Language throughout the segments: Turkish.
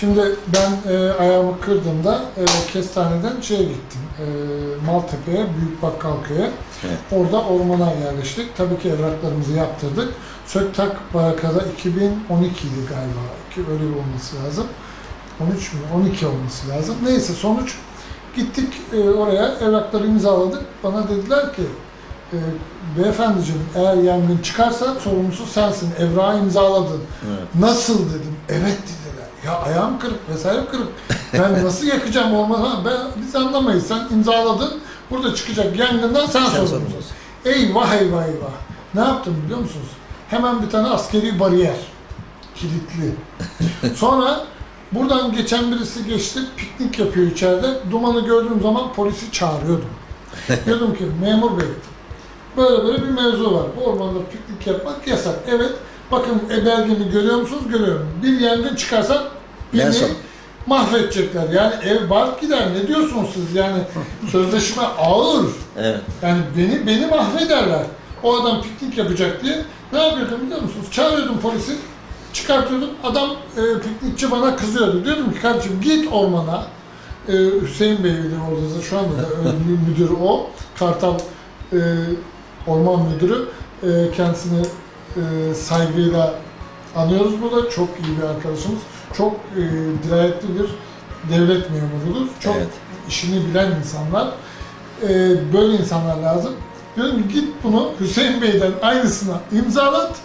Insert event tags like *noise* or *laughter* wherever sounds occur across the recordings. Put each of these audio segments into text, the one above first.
Şimdi ben e, ayağımı kırdığımda e, kestaneden şeye gittim. E, Maltepe'ye, Büyük Bakkalköy'e. Evet. Orada ormana yerleştik. Tabii ki evraklarımızı yaptırdık. Söktak Baraka'da 2012 idi galiba. Ki öyle bir olması lazım. 13 mü? 12 olması lazım. Neyse sonuç gittik e, oraya evrakları imzaladık. Bana dediler ki e, beyefendiciğim eğer yangın çıkarsa sorumlusu sensin. Evrağı imzaladın. Evet. Nasıl dedim. Evet dediler. Ya ayağım kırık vesaire kırık. Ben nasıl yakacağım ormanı? Ben, biz anlamayız. Sen imzaladın. Burada çıkacak yangından sen sorumlusun. Eyvah eyvah eyvah. Ne yaptım biliyor musunuz? Hemen bir tane askeri bariyer. Kilitli. Sonra buradan geçen birisi geçti. Piknik yapıyor içeride. Dumanı gördüğüm zaman polisi çağırıyordum. Diyordum ki memur bey böyle böyle bir mevzu var. Bu ormanda piknik yapmak yasak. Evet. Bakın e, belgemi görüyor musunuz? Görüyorum. Bir yangın çıkarsa Ben beni sor- mahvedecekler. Yani ev bark gider. Ne diyorsunuz siz? Yani *laughs* sözleşme ağır. Evet. Yani beni beni mahvederler. O adam piknik yapacak diye. Ne yapıyordum biliyor musunuz? Çağırıyordum polisi. Çıkartıyordum. Adam e, piknikçi bana kızıyordu. Diyordum ki kardeşim git ormana. E, Hüseyin Bey'dir orada. Şu anda da *laughs* müdür o. Kartal e, Orman Müdürü. E, kendisini e, saygıyla anıyoruz burada. Çok iyi bir arkadaşımız. Çok e, dirayetli bir devlet memurudur. Çok Evet. işini bilen insanlar. E, böyle insanlar lazım. Diyorum git bunu Hüseyin Bey'den aynısına imzalat.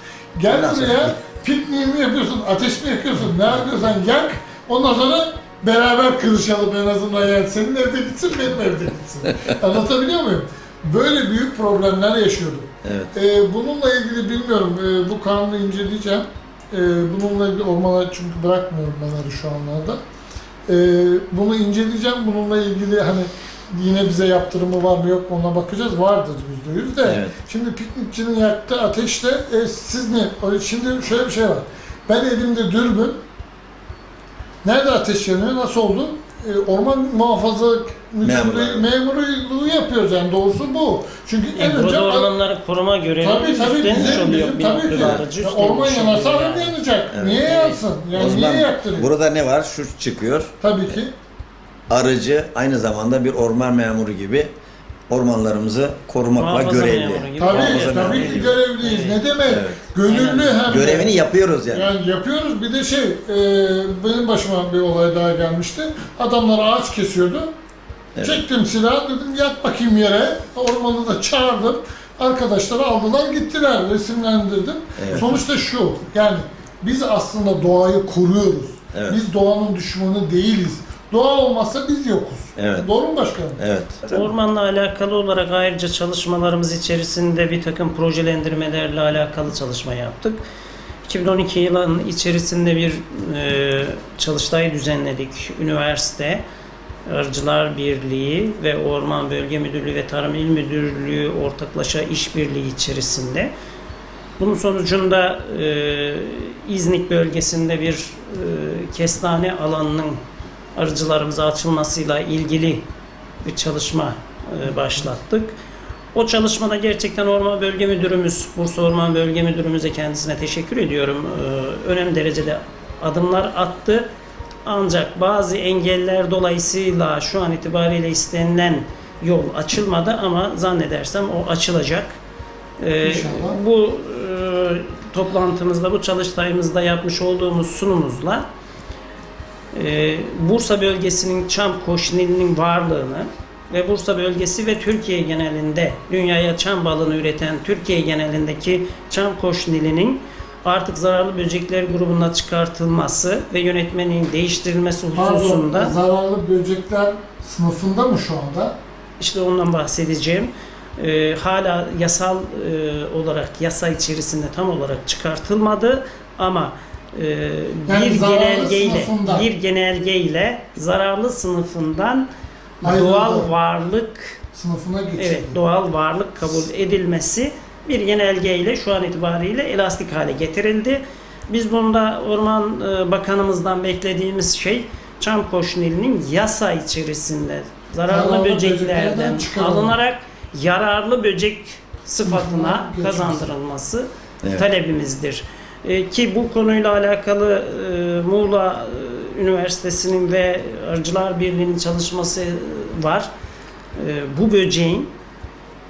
Gel Ondan sonra buraya git. pikniği mi yapıyorsun, ateş mi yakıyorsun, ne yapıyorsan yak. Ondan sonra beraber kırışalım en azından yani senin evde gitsin benim evde gitsin. *laughs* Anlatabiliyor muyum? Böyle büyük problemler yaşıyorduk. Evet. Ee, bununla ilgili bilmiyorum, ee, bu kanunu inceleyeceğim. Ee, bununla ilgili ormana çünkü bırakmıyorum ben arı şu anlarda. Ee, bunu inceleyeceğim, bununla ilgili hani yine bize yaptırımı var mı yok mu ona bakacağız. Vardır yüzde yüz de. Evet. Şimdi piknikçinin yaktığı ateşle e, siz ne? Şimdi şöyle bir şey var. Ben elimde dürbün. Nerede ateş yanıyor? Nasıl oldu? E, orman muhafaza Memurlar. memurluğu yapıyoruz yani doğrusu bu. Çünkü en Yani önce burada ormanları koruma görevi Tabii tabii üstlenmiş bizim, oluyor. bizim tabii ki. noktada aracı Ya üstlenmiş orman yanarsa araba yani. yanacak. Evet. Niye yansın? Yani zaman niye yaktırıyor? burada ne var? Şu çıkıyor. Tabii ki. Arıcı aynı zamanda bir orman memuru gibi ormanlarımızı korumakla Muhafaza görevli. memuru gibi. Tabii, Muhafaza tabii memuru ki gibi. görevliyiz. Ne demek? Evet. Gönüllü hem de. Görevini yapıyoruz yani. Yani yapıyoruz. Bir de şey, e, benim başıma bir olay daha gelmişti. Adamlar ağaç kesiyordu. Evet. Çektim silahı, dedim yat bakayım yere. Ormanı da çağırdım. Arkadaşları aldılar gittiler, resimlendirdim. Evet. Sonuçta şu, yani biz aslında doğayı koruyoruz. Evet. Biz doğanın düşmanı değiliz. Doğa olmazsa biz yokuz. Evet. Doğru mu başkanım? Evet. Ormanla alakalı olarak ayrıca çalışmalarımız içerisinde bir takım projelendirmelerle alakalı çalışma yaptık. 2012 yılının içerisinde bir e, çalıştay düzenledik. Üniversite, Arıcılar Birliği ve Orman Bölge Müdürlüğü ve Tarım İl Müdürlüğü ortaklaşa işbirliği içerisinde. Bunun sonucunda e, İznik bölgesinde bir e, kestane alanının arıcılarımıza açılmasıyla ilgili bir çalışma e, başlattık. O çalışmada gerçekten Orman Bölge Müdürümüz, Bursa Orman Bölge Müdürümüze kendisine teşekkür ediyorum. E, önemli derecede adımlar attı. Ancak bazı engeller dolayısıyla şu an itibariyle istenilen yol açılmadı ama zannedersem o açılacak. E, İnşallah. bu e, toplantımızda, bu çalıştayımızda yapmış olduğumuz sunumuzla e, Bursa bölgesinin çam koşnilinin varlığını ve Bursa bölgesi ve Türkiye genelinde dünyaya çam balını üreten Türkiye genelindeki çam koşnilinin artık zararlı böcekler grubuna çıkartılması ve yönetmenin değiştirilmesi Pardon, hususunda zararlı böcekler sınıfında mı şu anda? işte ondan bahsedeceğim. Ee, hala yasal e, olarak yasa içerisinde tam olarak çıkartılmadı ama e, Yani bir genelgeyle sınıfında. bir genelgeyle zararlı sınıfından Ayrıldı. doğal varlık Sınıfına geçildi. evet doğal varlık kabul edilmesi bir genelgeyle şu an itibariyle elastik hale getirildi. Biz bunda Orman e, Bakanımızdan beklediğimiz şey çam koşnilinin yasa içerisinde zararlı Zararlı böceklerden alınarak yararlı böcek sıfatına kazandırılması Evet. talebimizdir. E, ki bu konuyla alakalı e, Muğla Üniversitesi'nin ve Arıcılar Birliği'nin çalışması var. E, bu böceğin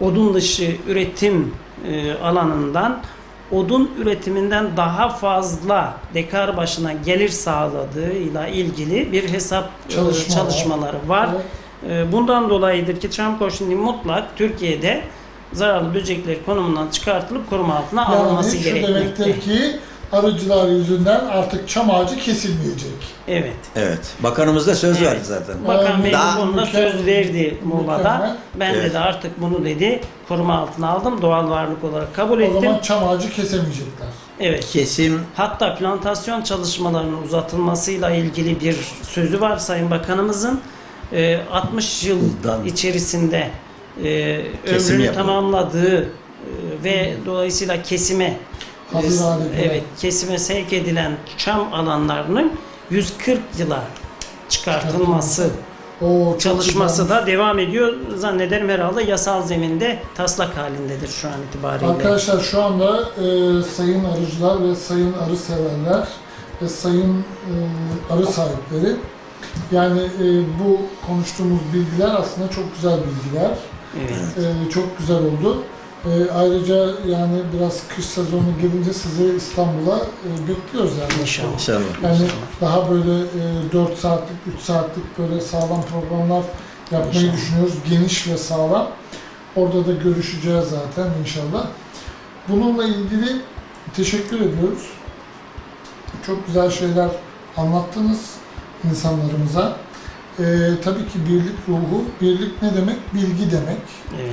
odun dışı üretim e, alanından odun üretiminden daha fazla dekar başına gelir sağladığıyla ilgili bir hesap e, Çalışma çalışmaları var. Evet. E, Bundan dolayıdır ki Çam koşunu mutlak Türkiye'de zararlı böcekler konumundan çıkartılıp koruma altına Yani alınması şu gerekmekte. demektir ki arıcılar yüzünden artık çam ağacı kesilmeyecek. Evet. Evet. Bakanımız da söz Evet. verdi zaten. Bakan Bey Daha- konuda Mükemmel- söz verdi Muğla'da. Ben Evet. de artık bunu dedi koruma altına aldım. Doğal varlık olarak kabul O ettim. zaman çam ağacı kesemeyecekler. Evet. Kesim Hatta plantasyon çalışmalarının uzatılmasıyla ilgili bir sözü var Sayın Bakanımızın. Ee, 60 yıl Yıldan. içerisinde e, Kesim ömrünü yapıyor. tamamladığı e, ve dolayısıyla kesime Hazır e, hale gelen. evet kesime sevk edilen çam alanlarının 140 yıla çıkartılması O çok çalışması güzel. da devam ediyor. Zannederim herhalde yasal zeminde taslak halindedir şu an itibariyle. Arkadaşlar şu anda e, sayın arıcılar ve sayın arı severler ve sayın e, arı sahipleri yani e, bu konuştuğumuz bilgiler aslında çok güzel bilgiler. Evet. E, çok güzel oldu. E, ayrıca yani biraz kış sezonu gelince sizi İstanbul'a e, bekliyoruz yani. İnşallah. inşallah. Yani daha böyle e, 4 saatlik, 3 saatlik böyle sağlam programlar yapmayı İnşallah. düşünüyoruz. Geniş ve sağlam. Orada da görüşeceğiz zaten inşallah. Bununla ilgili teşekkür ediyoruz. Çok güzel şeyler anlattınız insanlarımıza. E, tabii ki birlik ruhu, birlik ne demek? Bilgi demek,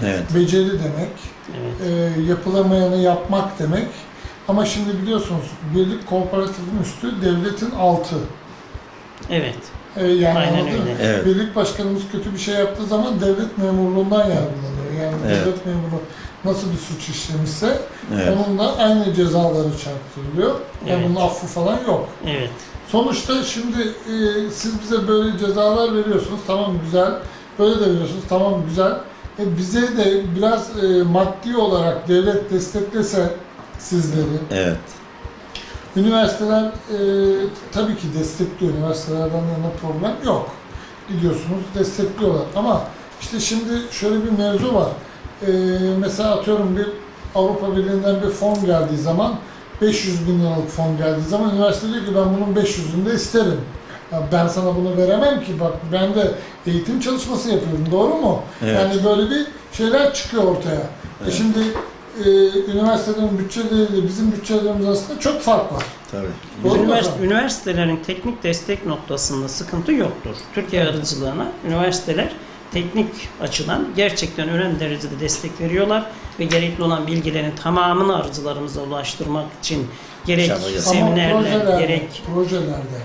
Evet. Beceri demek, Evet. e, yapılamayanı yapmak demek. Ama şimdi biliyorsunuz birlik kooperatifin üstü, devletin altı. Evet. E, yani Aynen anladın öyle. Evet. Birlik başkanımız kötü bir şey yaptığı zaman devlet memurluğundan yargılanıyor. Yani Evet. devlet memuru nasıl bir suç işlemişse Evet. onunla aynı cezaları çarptırılıyor. Yani Evet. bunun affı falan yok. Evet. Sonuçta şimdi e, siz bize böyle cezalar veriyorsunuz. Tamam güzel. Böyle de veriyorsunuz. Tamam güzel. E, bize de biraz e, maddi olarak devlet desteklese sizleri. Evet. Üniversiteler e, tabii ki destekliyor. Üniversitelerden yana problem yok. Gidiyorsunuz destekliyorlar. Ama işte şimdi şöyle bir mevzu var. E, mesela atıyorum bir Avrupa Birliği'nden bir fon geldiği zaman 500 bin liralık fon geldiği zaman üniversite diyor ki ben bunun 500'ünü de isterim. Ya ben sana bunu veremem ki bak ben de eğitim çalışması yapıyorum doğru mu? Evet. Yani böyle bir şeyler çıkıyor ortaya. E Evet. şimdi e, üniversitelerin bütçeleriyle bizim bütçelerimiz arasında çok fark var. Tabii. Doğru mu Ünivers- efendim? üniversitelerin teknik destek noktasında sıkıntı yoktur. Türkiye arıcılığına üniversiteler teknik açıdan gerçekten önemli derecede destek veriyorlar ve gerekli olan bilgilerin tamamını arıcılarımıza ulaştırmak için gerek İnşallah seminerler, projelerde, gerek projelerde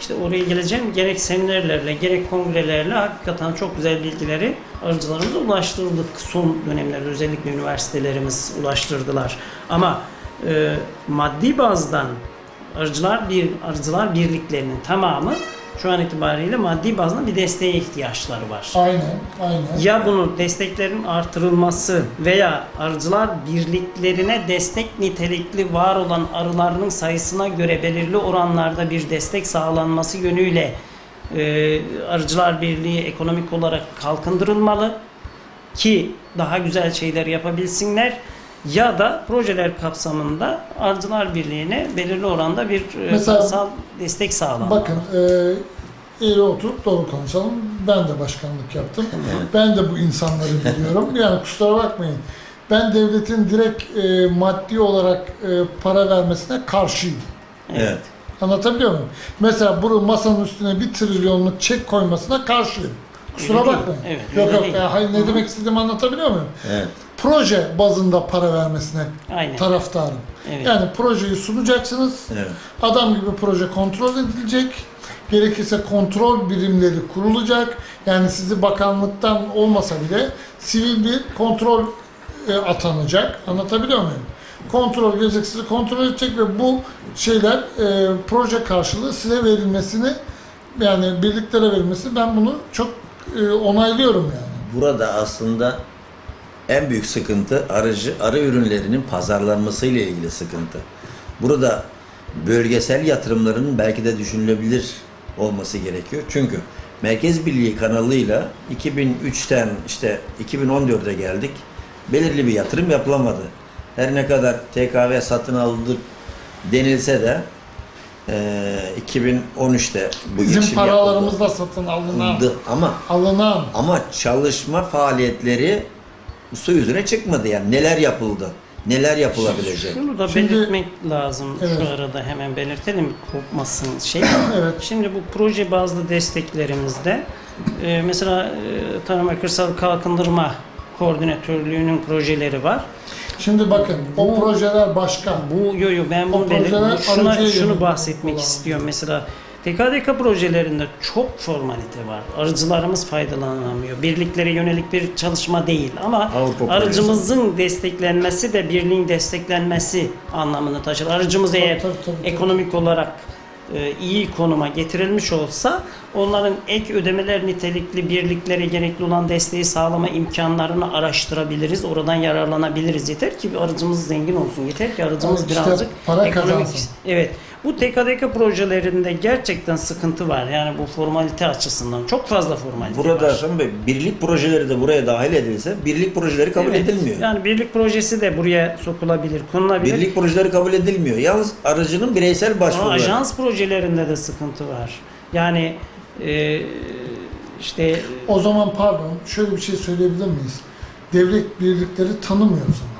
işte oraya geleceğim gerek seminerlerle gerek kongrelerle hakikaten çok güzel bilgileri arıcılarımıza ulaştırdık. Son dönemlerde özellikle üniversitelerimiz ulaştırdılar. Ama e, maddi bazdan arıcılar bir arıcılar birliklerinin tamamı şu an itibariyle maddi bazda bir desteğe ihtiyaçları var. aynen, aynen. Ya bunu desteklerin artırılması veya arıcılar birliklerine destek nitelikli var olan arılarının sayısına göre belirli oranlarda bir destek sağlanması yönüyle e, Arıcılar Birliği ekonomik olarak kalkındırılmalı ki daha güzel şeyler yapabilsinler ya da projeler kapsamında Arıcılar Birliği'ne belirli oranda bir e, Mesela- parasal destek sağlanmalı. Bakın, e, eğri oturup doğru konuşalım. Ben de başkanlık yaptım. Evet. Ben de bu insanları biliyorum. *laughs* Yani kusura bakmayın. Ben devletin direkt e, maddi olarak e, para vermesine karşıyım. Evet. Anlatabiliyor muyum? Mesela bu masanın üstüne bir trilyonluk çek koymasına karşıyım. Kusura bakmayın. Evet, yok yok. değil. ya, hayır, ne Hı hı. demek istediğimi anlatabiliyor muyum? Evet. Proje bazında para vermesine Aynen. taraftarım. Evet. Yani projeyi sunacaksınız. Evet. Adam gibi proje kontrol edilecek. Gerekirse kontrol birimleri kurulacak. Yani sizi bakanlıktan olmasa bile sivil bir kontrol e, atanacak. Anlatabiliyor muyum? Kontrol gelecek, sizi kontrol edecek ve bu şeyler e, proje karşılığı size verilmesini yani birliklere verilmesi ben bunu çok e, onaylıyorum yani. Burada aslında en büyük sıkıntı arıcı arı ürünlerinin pazarlanması ile ilgili sıkıntı. Burada bölgesel yatırımların belki de düşünülebilir olması gerekiyor. Çünkü Merkez Birliği kanalıyla 2003'ten işte 2014'e geldik. Belirli bir yatırım yapılamadı. Her ne kadar TKV satın aldı denilse de eee 2013'te bu Bizim paralarımızla satın alınan. Ama alınan ama çalışma faaliyetleri su yüzüne çıkmadı yani neler yapıldı, neler yapılabilecek. Şunu da Şimdi- belirtmek lazım. Evet. Şu arada hemen belirtelim kopmasın şey. *clears throat* evet Şimdi bu proje bazlı desteklerimizde e, mesela e, Tarım ve Kırsal Kalkındırma Koordinatörlüğü'nün projeleri var. Şimdi bakın o Bu- projeler başka. Bu yo yo ben O bunu projeler şuna aracıya şunu yönelik bahsetmek olan. istiyorum. Mesela TKDK projelerinde çok formalite var. Arıcılarımız faydalanamıyor. Birliklere yönelik bir çalışma değil ama Avrupa projesi. arıcımızın desteklenmesi de birliğin desteklenmesi anlamını taşır. Arıcımız eğer tabii, tabii, tabii. ekonomik olarak e, iyi konuma getirilmiş olsa onların ek ödemeler nitelikli birliklere gerekli olan desteği sağlama imkanlarını araştırabiliriz. Oradan yararlanabiliriz. Yeter ki bir arıcımız zengin olsun. Yeter ki arıcımız Evet, işte birazcık para kazansın. Evet. Bu TKDK projelerinde gerçekten sıkıntı var. Yani bu formalite açısından çok fazla formalite Burada var. Hasan Bey, birlik projeleri de buraya dahil edilse birlik projeleri kabul Evet. edilmiyor. Yani birlik projesi de buraya sokulabilir, konulabilir. Birlik projeleri kabul edilmiyor. Yalnız aracının bireysel Ama başvuruları. ajans projelerinde de sıkıntı var. Yani e, işte O zaman pardon şöyle bir şey söyleyebilir miyiz? Devlet birlikleri tanımıyor o zaman.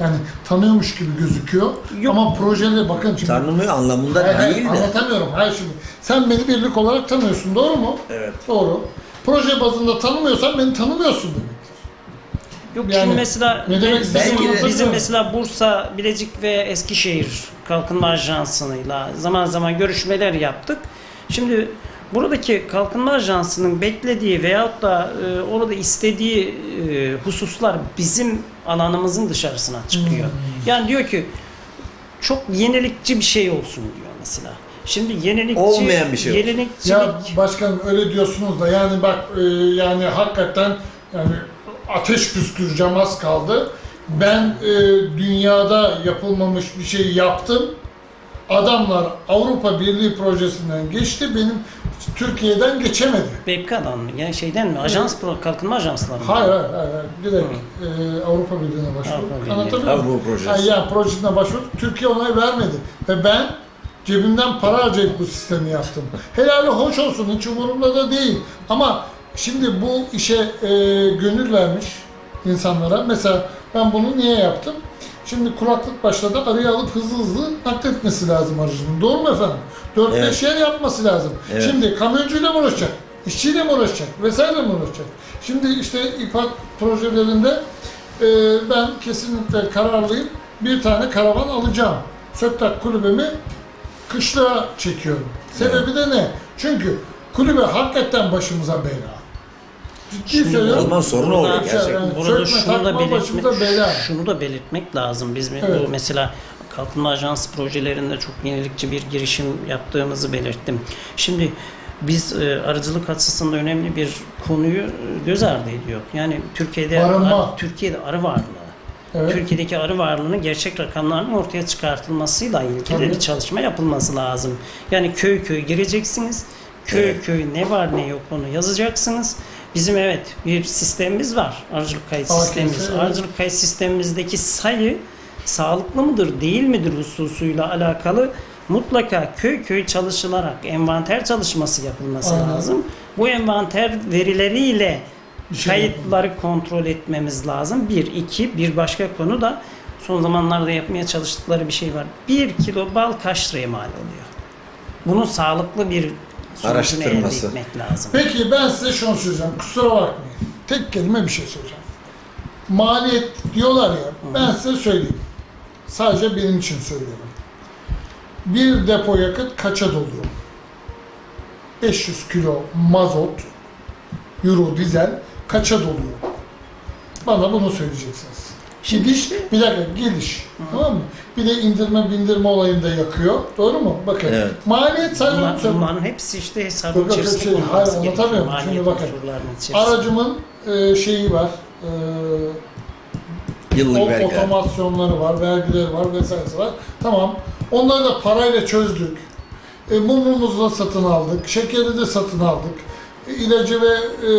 Yani tanıyormuş gibi gözüküyor Yok. ama projeleri bakın şimdi. Tanımıyor anlamında Hayır, hayır, değil de. Anlatamıyorum. Hayır şimdi. Sen beni birlik olarak tanıyorsun doğru mu? Evet. Doğru. Proje bazında tanımıyorsan beni tanımıyorsun demek. yok Yani şimdi mesela ne demek bizim, bizim anlatabiliyor mesela Bursa, Bilecik ve Eskişehir Kalkınma Ajansı'yla zaman zaman görüşmeler yaptık. Şimdi buradaki Kalkınma Ajansı'nın beklediği veyahut da e, orada istediği e, hususlar bizim alanımızın dışarısına çıkıyor. Yani diyor ki çok yenilikçi bir şey olsun diyor mesela. Şimdi yenilikçi Olmayan bir şey yenilikçilik Ya başkanım öyle diyorsunuz da yani bak e, yani hakikaten yani ateş püsküreceğim az kaldı. Ben e, dünyada yapılmamış bir şey yaptım. Adamlar Avrupa Birliği projesinden geçti. Benim Türkiye'den geçemedi. BK'dan mı? Yani şeyden mi? Ajans pro, kalkınma ajansları mı? Hayır hayır hayır. Direkt e, Avrupa Birliği'ne Avrupa başvurduk. Birliği. Anlatabiliyor muyum? Avrupa projesi. Ha, yani projesine başvurduk. Türkiye onay vermedi. Ve ben cebimden para harcayıp bu sistemi yaptım. Helali hoş olsun. Hiç umurumda da değil. Ama şimdi bu işe e, gönül vermiş insanlara. Mesela ben bunu niye yaptım? Şimdi kuraklık başladı. Arıyı alıp hızlı hızlı nakletmesi lazım aracının. Doğru mu efendim? 4-5 Evet. yer yapması lazım. Evet. Şimdi kamyoncuyla mı uğraşacak? İşçiyle mi uğraşacak? Vesaire mi uğraşacak? Şimdi işte İPAK projelerinde e, ben kesinlikle kararlıyım. Bir tane karavan alacağım. Söktak kulübemi kışlığa çekiyorum. Sebebi de ne? Çünkü kulübe hakikaten başımıza bela. Ciddi Şimdi söylüyorum. sorun oluyor Burada- gerçekten. Burada sökme, şunu da takma belirtmek, başımıza bela. şunu da belirtmek lazım. Biz Evet. bu mesela kalkınma ajansı projelerinde çok yenilikçi bir girişim yaptığımızı belirttim. Şimdi biz e, arıcılık açısından önemli bir konuyu e, göz ardı ediyor. Yani Türkiye'de Barınma. ar- Türkiye'de arı varlığı. Evet. Türkiye'deki arı varlığının gerçek rakamlarının ortaya çıkartılmasıyla ilgili Tabii. bir çalışma yapılması lazım. Yani köy köy gireceksiniz. Köy Evet. köy ne var ne yok onu yazacaksınız. Bizim evet bir sistemimiz var. Arıcılık kayıt AKS, sistemimiz. evet. Arıcılık kayıt sistemimizdeki sayı sağlıklı mıdır değil midir hususuyla alakalı mutlaka köy köy çalışılarak envanter çalışması yapılması Aynen. lazım. Bu envanter verileriyle şey kayıtları kontrol etmemiz lazım. Bir, iki, bir başka konu da son zamanlarda yapmaya çalıştıkları bir şey var. Bir kilo bal kaç liraya mal oluyor? Bunun sağlıklı bir sonucunu elde Araştırması. etmek lazım. Peki ben size şunu söyleyeceğim. Kusura bakmayın. Tek kelime bir şey söyleyeceğim. Maliyet diyorlar ya. Ben size söyleyeyim. Sadece benim için söylüyorum. Bir depo yakıt kaça doluyor? 500 kilo mazot, euro dizel kaça doluyor? Bana bunu söyleyeceksiniz. Şimdi Gidiş, bir dakika gidiş. Tamam mı? Bir de indirme bindirme olayında yakıyor. Doğru mu? Bakın. Evet. Maliyet sadece Bunlar, bunların hepsi işte hesabın Yok, yok, içerisinde şey, hayır, anlatamıyorum. Maliyet Şimdi bakın. Aracımın e, şeyi var. E, Yıllık o, vergiler. otomasyonları var, vergileri var vesairesi var. Tamam. Onları da parayla çözdük. E, mumumuzu da satın aldık, şekeri de satın aldık, e, ilacı ve e,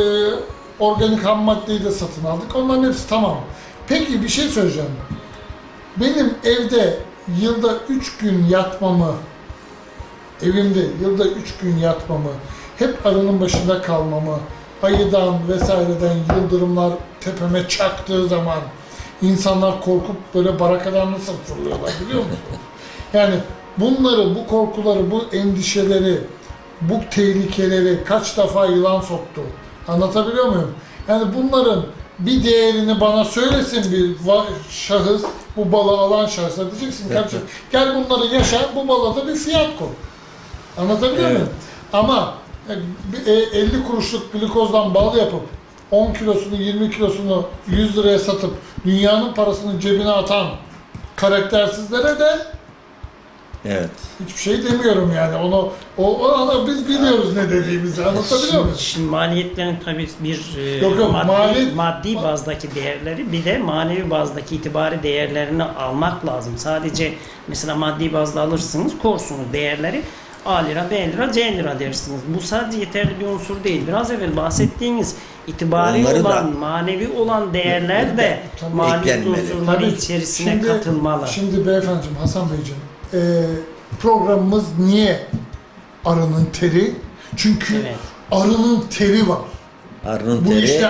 organik ham maddeyi de satın aldık. Onların hepsi tamam. Peki bir şey söyleyeceğim. Benim evde yılda 3 gün yatmamı, evimde yılda 3 gün yatmamı, hep arının başında kalmamı, ayıdan vesaireden yıldırımlar tepeme çaktığı zaman insanlar korkup böyle barakadan nasıl fırlıyorlar biliyor musunuz? *laughs* Yani bunları, bu korkuları, bu endişeleri, bu tehlikeleri kaç defa yılan soktu. Anlatabiliyor muyum? Yani bunların bir değerini bana söylesin bir şahıs, bu balığı alan şahıslar diyeceksin ki, gel bunları yaşa, bu balığa da bir fiyat koy. Anlatabiliyor Evet. muyum? Ama e, bir- e, 50 kuruşluk glikozdan bal yapıp 10 kilosunu 20 kilosunu 100 liraya satıp dünyanın parasını cebine atan karaktersizlere de Evet. hiçbir şey demiyorum yani. Onu o, o ana biz biliyoruz ne dediğimizi. Anlatabiliyor Şimdi, muyum? şimdi maliyetlerin tabii bir e, Yok, yok, maddi, maliyet- maddi bazdaki değerleri bir de manevi bazdaki itibari değerlerini almak lazım. Sadece mesela maddi bazda alırsınız, korsunuz değerleri A lira, B lira, C lira dersiniz. Bu sadece yeterli bir unsur değil. Biraz evvel bahsettiğiniz itibari Onları da- olan, manevi olan değerler de maliyet unsurları içerisine şimdi- katılmalı. Şimdi beyefendiciğim, Hasan Beyciğim, e, programımız niye arının teri? Çünkü Evet. arının teri var. Arının Bu teri işte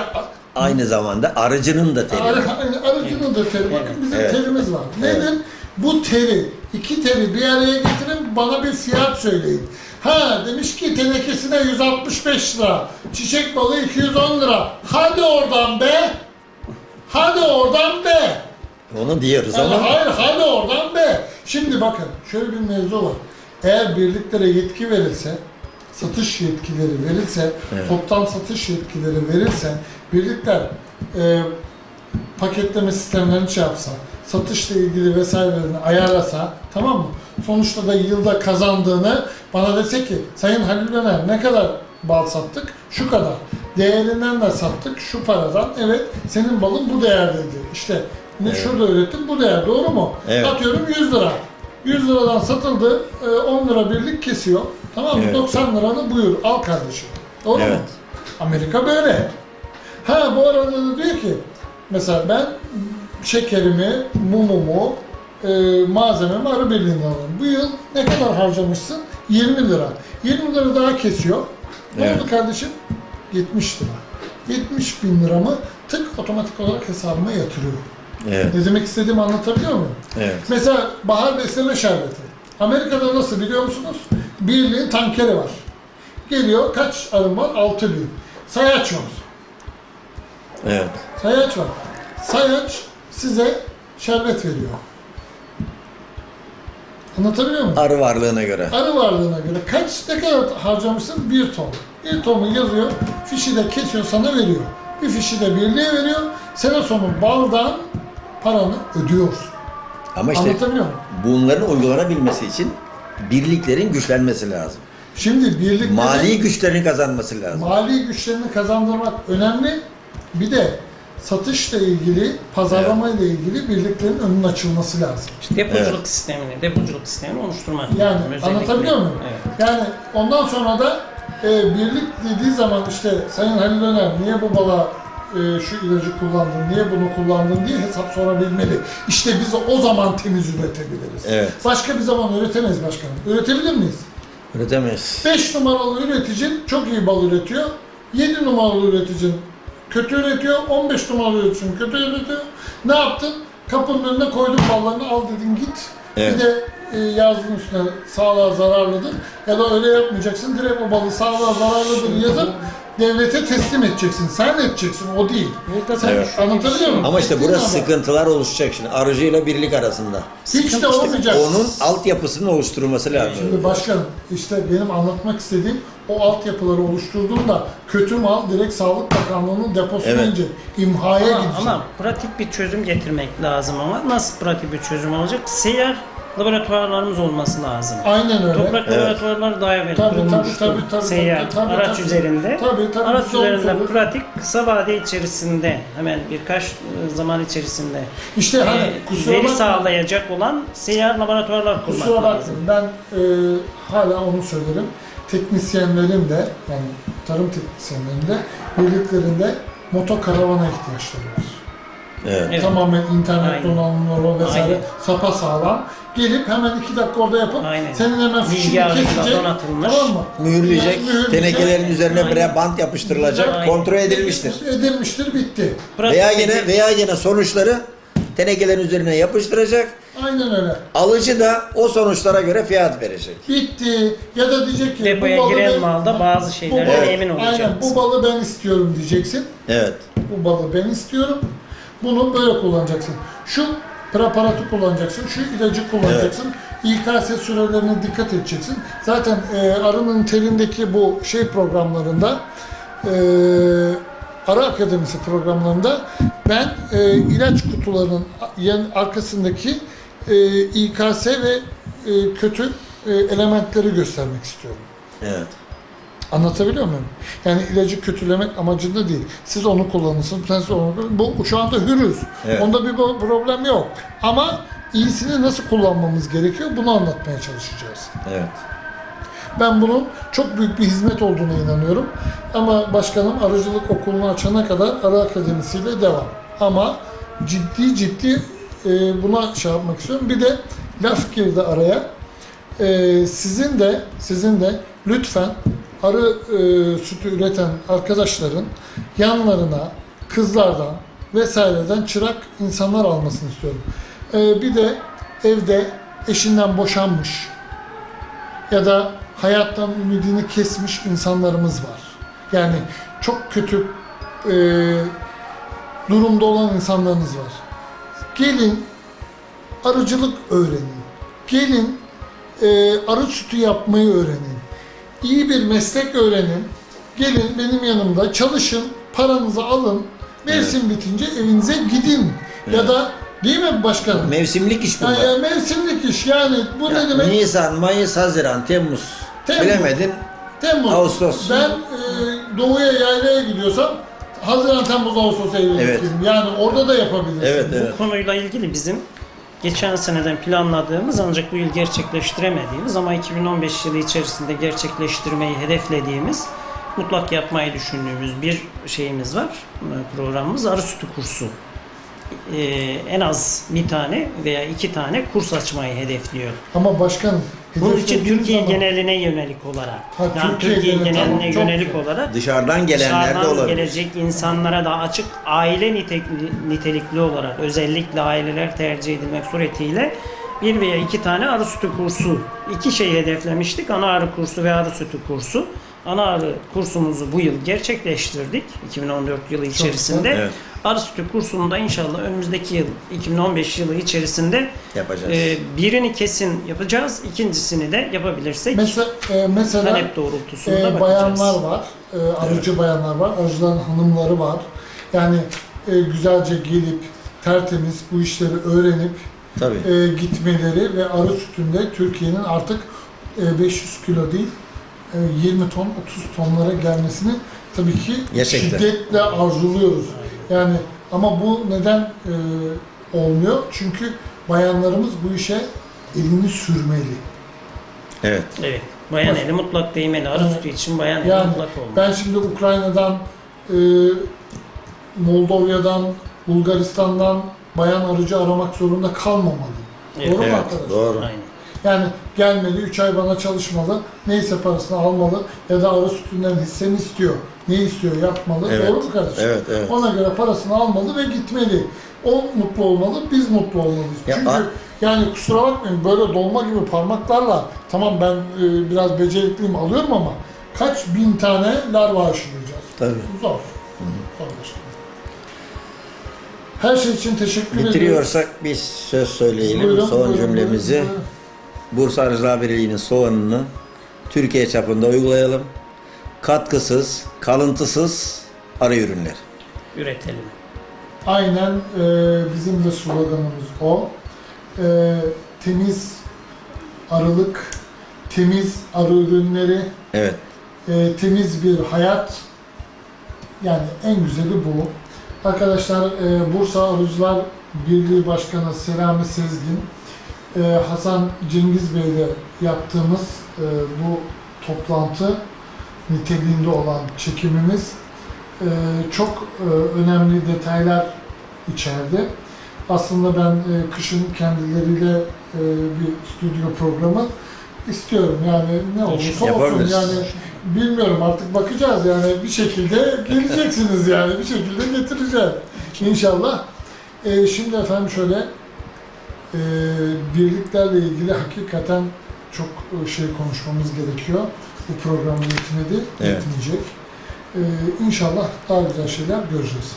aynı zamanda arıcının da teri. Arı, arıcının da teri. Bakın bizim Evet. terimiz var. Evet. Nedir? Bu teri, iki teri bir araya getirin bana bir fiyat söyleyin. Ha demiş ki tenekesine 165 lira, çiçek balığı 210 lira. Hadi oradan be! Hadi oradan be! Onu diyoruz Yani ama hayır hadi oradan be! Şimdi bakın şöyle bir mevzu var. Eğer birliklere yetki verilse, satış yetkileri verilse, Evet. toptan satış yetkileri verilse, birlikler e, paketleme sistemlerini şey yapsa, satışla ilgili vesairelerini ayarlasa, tamam mı? Sonuçta da yılda kazandığını bana dese ki, Sayın Halil Öner ne kadar bal sattık? Şu kadar. Değerinden de sattık, şu paradan. Evet, senin balın bu değerdeydi. İşte ne Evet. şurada ürettim, bu değer. Doğru mu? Evet. Atıyorum 100 lira. 100 liradan satıldı, e, 10 lira birlik kesiyor. Tamam mı? Evet. 90 liranı buyur, al kardeşim. Doğru mu? Evet. Amerika böyle. Ha bu arada da diyor ki mesela ben şekerimi, mumumu, e, malzememi arı birliğinden alıyorum. Bu yıl ne kadar harcamışsın? 20 lira. 20 lira daha kesiyor. Ne Evet. oldu kardeşim? 70 lira. 70 bin liramı tık otomatik olarak hesabıma yatırıyor. Evet. Ne demek istediğimi anlatabiliyor muyum? Evet. Mesela bahar besleme şerbeti. Amerika'da nasıl biliyor musunuz? Birliğin tankeri var. Geliyor kaç arım var? 6 bin. Sayaç var. Evet. Sayaç var. Sayaç size şerbet veriyor. Anlatabiliyor muyum? Arı varlığına göre. Arı varlığına göre kaç ne kadar harcamışsın? Bir ton. Bir tonu yazıyor, fişi de kesiyor sana veriyor. Bir fişi de birliğe veriyor. Sene sonu baldan paranı ödüyorsun. Ama işte Anlatabiliyor muyum? bunların uygulanabilmesi için birliklerin güçlenmesi lazım. Şimdi birlikte Mali güçlerini kazanması lazım. mali güçlerini kazandırmak önemli. Bir de satışla ilgili, pazarlama ile ilgili birliklerin önünün açılması lazım. İşte depoculuk sistemini, depoculuk sistemini oluşturmak Yani lazım. Özellikle. anlatabiliyor muyum? Evet. Yani ondan sonra da e, birlik dediği zaman işte Sayın Halil Öner niye bu bala e, şu ilacı kullandın, niye bunu kullandın diye hesap sorabilmeli. İşte biz o zaman temiz üretebiliriz. Evet. Başka bir zaman üretemeyiz başkanım. Üretebilir miyiz? Üretemeyiz. 5 numaralı üreticin çok iyi bal üretiyor. 7 numaralı üreticin kötü üretiyor. 15 numaralı üreticin kötü üretiyor. Ne yaptın? Kapının önüne koydun ballarını al dedin git. Evet. Bir de e, yazdın üstüne sağlığa zararlıdır. Ya da öyle yapmayacaksın. Direkt o balı sağlığa zararlıdır yazıp devlete teslim edeceksin. Sen edeceksin o değil. Burada Sen Evet. anlatabiliyor muyum? Ama işte Ettiğin burada anda sıkıntılar oluşacak şimdi arıcıyla birlik arasında. Hiç de olmayacak. Onun altyapısının oluşturulması lazım. Şimdi başkanım işte benim anlatmak istediğim o altyapıları oluşturduğunda kötü mal direkt Sağlık Bakanlığı'nın deposuna Evet. inecek. İmhaya Ama, gidecek. ama pratik bir çözüm getirmek lazım ama nasıl pratik bir çözüm olacak? Seyyar laboratuvarlarımız olması lazım. Aynen öyle. Toprak Evet. laboratuvarları daha evvel Tabii, tabii, kurulmuştu. tabii, tabii, Seyyar tabii, tabii, araç tabii. üzerinde. Tabii, tabii, araç üzerinde söylüyoruz. pratik kısa vade içerisinde hemen birkaç e, zaman içerisinde İşte hani e, kusura veri bakma. sağlayacak olan seyyar laboratuvarlar kurmak Kusura lazım. bakmayın ben e, hala onu söylerim. Teknisyenlerin de yani tarım teknisyenlerin de birliklerinde motokaravana ihtiyaçları var. Evet. Evet. Tamamen internet Aynen. donanımları vesaire Aynen. sapa sağlam. Gelip hemen iki dakika orada yapıp Aynen. senin hemen fişini Bilgi kesecek. donatılmış. Tamam mı? Mühürleyecek, Yani mühürleyecek. tenekelerin üzerine Aynen. bre bant yapıştırılacak, Aynen. kontrol edilmiştir. Edilmiştir, bitti. Veya Pratik- yine veya yine sonuçları tenekelerin üzerine yapıştıracak. Aynen öyle. Alıcı da o sonuçlara göre fiyat verecek. Bitti. Ya da diyecek ki Depoya bu balı giren ben- malda bazı şeylerden emin Aynen olacaksın. bu balı ben istiyorum diyeceksin. Evet. Bu balı ben istiyorum. Bunu böyle kullanacaksın. Şu preparatı kullanacaksın. Şu ilacı kullanacaksın. İKS sürelerine dikkat edeceksin. Zaten e, arının terindeki bu şey programlarında e, Arı Akademisi programlarında ben e, ilaç kutularının yan arkasındaki e, İKS ve e, kötü e, elementleri göstermek istiyorum. Evet. Anlatabiliyor muyum? Yani ilacı kötülemek amacında değil. Siz onu kullanırsınız, sen onu Bu şu anda hürüz. Evet. Onda bir problem yok. Ama iyisini nasıl kullanmamız gerekiyor bunu anlatmaya çalışacağız. Evet. Ben bunun çok büyük bir hizmet olduğuna inanıyorum. Ama başkanım arıcılık okulunu açana kadar Arı Akademisi ile devam. Ama ciddi ciddi e, buna şey yapmak istiyorum. Bir de laf girdi araya. E, sizin de sizin de lütfen arı e, sütü üreten arkadaşların yanlarına kızlardan vesaireden çırak insanlar almasını istiyorum. E, bir de evde eşinden boşanmış ya da hayattan ümidini kesmiş insanlarımız var. Yani çok kötü e, durumda olan insanlarınız var. Gelin arıcılık öğrenin. Gelin e, arı sütü yapmayı öğrenin. İyi bir meslek öğrenin. Gelin benim yanımda çalışın, paranızı alın. Mevsim bitince evinize gidin. Ya Evet. da değil mi başkanım? Mevsimlik iş Yani, bunlar. mevsimlik iş yani bu Ya, ne demek? Nisan, Mayıs, Haziran, Temmuz. Temmuz. Bilemedin. Temmuz. Ağustos. Ben e, doğuya yaylaya gidiyorsam Haziran, Temmuz, Ağustos, Eylül Evet. gideyim. Yani orada da yapabilirsin. Evet, evet. Bu konuyla ilgili bizim geçen seneden planladığımız ancak bu yıl gerçekleştiremediğimiz ama 2015 yılı içerisinde gerçekleştirmeyi hedeflediğimiz mutlak yapmayı düşündüğümüz bir şeyimiz var. e, Programımız arı sütü kursu. Ee, en az bir tane veya iki tane kurs açmayı hedefliyor. Ama başkanım Bunun için hedeflediğim Türkiye zaman- geneline yönelik olarak, Ha, yani Türkiye Türkiye, geneli, geneline tamam, çok yönelik olarak Dışarıdan gelenler de dışarıdan olabilir. gelecek insanlara da açık aile nitekli, nitelikli olarak özellikle aileler tercih edilmek suretiyle bir veya iki tane arı sütü kursu iki şey hedeflemiştik. Ana arı kursu ve arı sütü kursu. Ana arı kursumuzu bu yıl gerçekleştirdik 2014 yılı içerisinde. güzel. Evet. Arı sütü kursunu da inşallah önümüzdeki yıl 2015 yılı içerisinde Yapacağız. e, birini kesin yapacağız. ikincisini de yapabilirsek Mesela, e, mesela talep doğrultusunda e, bakacağız. bayanlar var, e, arıcı bayanlar var, arıcıların hanımları var. Yani e, güzelce gelip tertemiz bu işleri öğrenip Tabii. e, gitmeleri ve arı sütünde Türkiye'nin artık e, 500 kilo değil e, 20 ton 30 tonlara gelmesini tabii ki Gerçekten. şiddetle arzuluyoruz. Yani ama bu neden e, olmuyor? Çünkü bayanlarımız bu işe elini sürmeli. Evet. Evet. Bayan eli mutlak değmeli. Arı sütü için bayan eli Yani mutlak olmalı. Ben şimdi Ukrayna'dan, e, Moldova'dan, Bulgaristan'dan bayan arıcı aramak zorunda kalmamalıyım. Evet. Doğru mu Evet, arkadaşlar? doğru. Aynen. Yani gelmeli, 3 ay bana çalışmalı, neyse parasını almalı ya da arı sütünden hissemi istiyor. Ne istiyor yapmalı. Evet. Doğru mu kardeşim? Evet, evet. Ona göre parasını almalı ve gitmeli. O mutlu olmalı, biz mutlu olmalıyız. Ya, Çünkü a- yani kusura bakmayın böyle dolma gibi parmaklarla tamam ben e, biraz becerikliyim alıyorum ama kaç bin tane larva aşılayacağız? Tabii. Zor. Zor başkanım. Her şey için teşekkür ediyorum. Bitiriyorsak bir söz söyleyelim. Buyurun, Son buyurun, cümlemizi. buyurun, buyurun. Bursa Arıcılar Birliği'nin soğanını Türkiye çapında uygulayalım. Katkısız, kalıntısız arı ürünler. Üretelim. Aynen e, bizim de sloganımız o. E, temiz arılık, temiz arı ürünleri, Evet. e, temiz bir hayat. Yani en güzeli bu. Arkadaşlar e, Bursa Arıcılar Birliği Başkanı Selami Sezgin, e, Hasan Cengiz Bey ile yaptığımız e, bu toplantı niteliğinde olan çekimimiz e, çok e, önemli detaylar içerdi. Aslında ben e, kışın kendileriyle e, bir stüdyo programı istiyorum. Yani ne olursa olsun yani bilmiyorum artık bakacağız yani bir şekilde geleceksiniz *laughs* yani bir şekilde getireceğiz inşallah. E, şimdi efendim şöyle e, birliklerle ilgili hakikaten çok e, şey konuşmamız gerekiyor. Bu program yetmedi, Evet. yetmeyecek. E, inşallah daha güzel şeyler göreceğiz.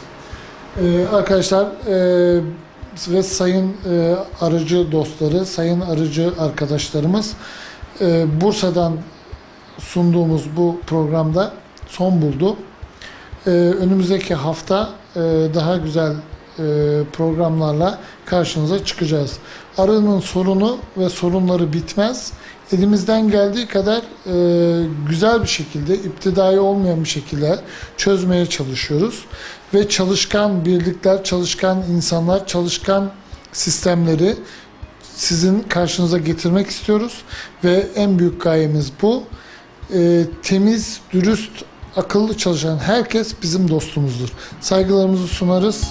E, arkadaşlar e, ve sayın e, arıcı dostları, sayın arıcı arkadaşlarımız e, Bursa'dan sunduğumuz bu programda son buldu. E, önümüzdeki hafta e, daha güzel e, programlarla karşınıza çıkacağız. Arının sorunu ve sorunları bitmez. Elimizden geldiği kadar e, güzel bir şekilde, iptidai olmayan bir şekilde çözmeye çalışıyoruz. Ve çalışkan birlikler, çalışkan insanlar, çalışkan sistemleri sizin karşınıza getirmek istiyoruz. Ve en büyük gayemiz bu. E, temiz, dürüst, akıllı çalışan herkes bizim dostumuzdur. Saygılarımızı sunarız.